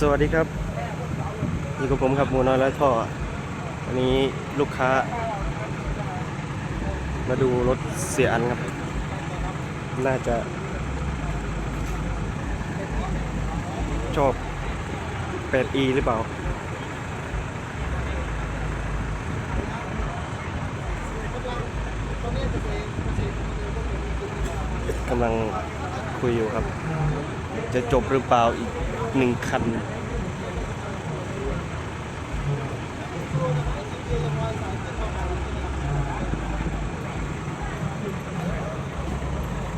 สวัสดีครับอยู่กับผมครับมูน้อยร้อยท่อวันนี้ลูกค้า มาดูรถเสียอันครับ น่าจะ ชอบ 8e หรือเปล่า กำลังคุยอยู่ครับ จะจบหรือเปล่าอีก หนึ่งคัน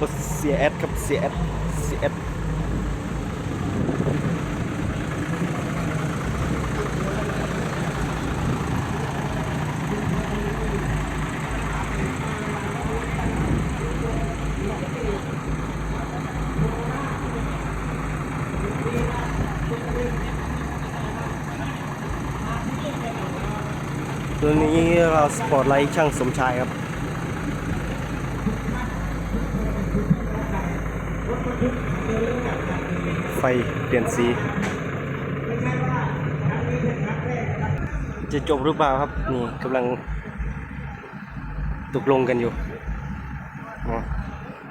รถเสียแอดครับเสียแอดเสียแอด ตัวนี้เราสปอร์ตไลท์ช่างสมชายครับ ไฟเปลี่ยนสี จะจบหรือเปล่าครับ นี่กำลังตกลงกันอยู่อ๋อ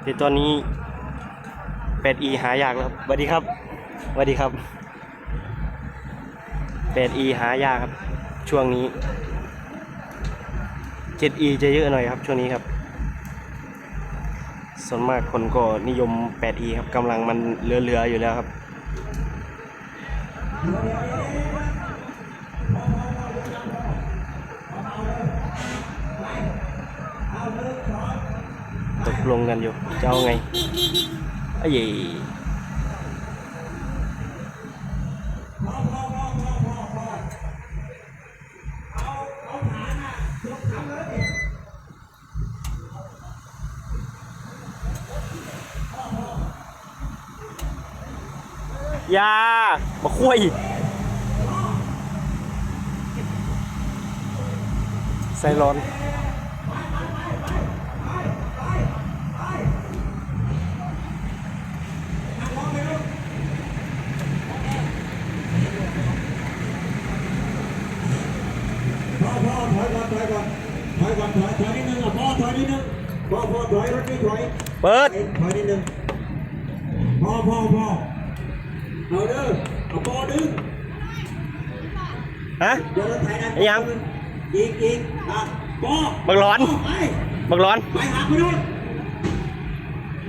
แต่ตอนนี้ 8e หายากแล้วครับสวัสดีครับสวัสดีครับ 8e หายากครับ ช่วงนี้ 7e จะเยอะหน่อยครับช่วงนี้ครับ ส่วนมากคนก็นิยม 8e ครับกำลังมันเหลือๆอยู่แล้วครับตกลงกันอยู่จะเอาไงไอ้เย่อยามาคุยใส่ร้อน พ่อพ่อถอยก่อนถอยก่อนถอยก่อนถอยถอยนิดนึงอะพ่อถอยนิดนึงพ่อ พ่อถอยรถนี่ถอยเปิดถอยนิดนึงพ่อพ่อพ่อ เอาเด้อเอาพ่อดึงฮะเดี๋ยวรถไถนั้นไอ้ยัง อีกอีกอะพ่อบักร้อนไปบักร้อน ไปหาไปนู่น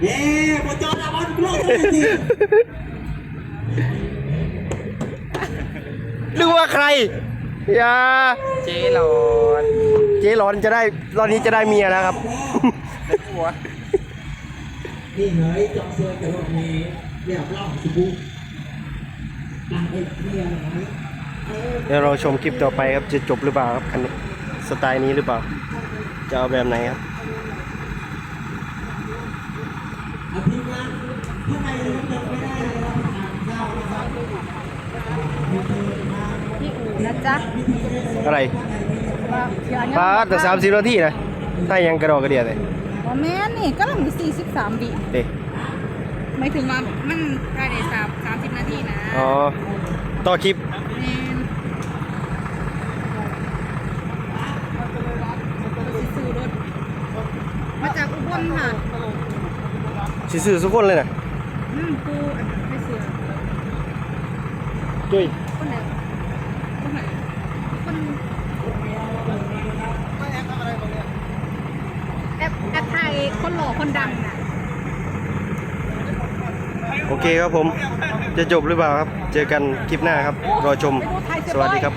เย้พ่อจอดอะบอลโลกเลยสินึกว่าใครอย่าเจ๊หลอนเจ๊ร้อนจะได้รอบนี้จะได้เมียแล้วครับ หัว นี่เหยจอดเสื้อกับรถนี้เรียบร้อยสิบุตั้งไอ้ เมียหน่อยเออเดี๋ยวเราชมคลิปต่อไปครับจะจบหรือเปล่าครับคันนี้สไตล์นี้หรือเปล่า จะเอาแบบไหนครับอาทิตย์ละถ้าใครยังจำไม่ได้เลยนะอ่านข้าวนะครับพี่อูนะจ๊ะอะไรว่าเดี๋ยวอันนี้ป้าแต่สามสิบนาทีนะถ้ายังกระดอกกระเดียดเลยว่าแม่นนี่ก็ลังสี่สิบสามวิเด็ ไม่ถึงว่ามันภายในสามสามสิบนาทีนะอ๋อต่อคลิปแม่นซื้อรถมาจากอุบลค่ะสิซื้อทุกคนเลยนะอืมกูอันนั้นไม่ซื้อจุ้ยคนไหนคนไหนคนแอปแอปไทยคนหล่อคนดังน่ะ โอเคครับผมจะจบหรือเปล่าครับ เจอกันคลิปหน้าครับ รอชม สวัสดีครับ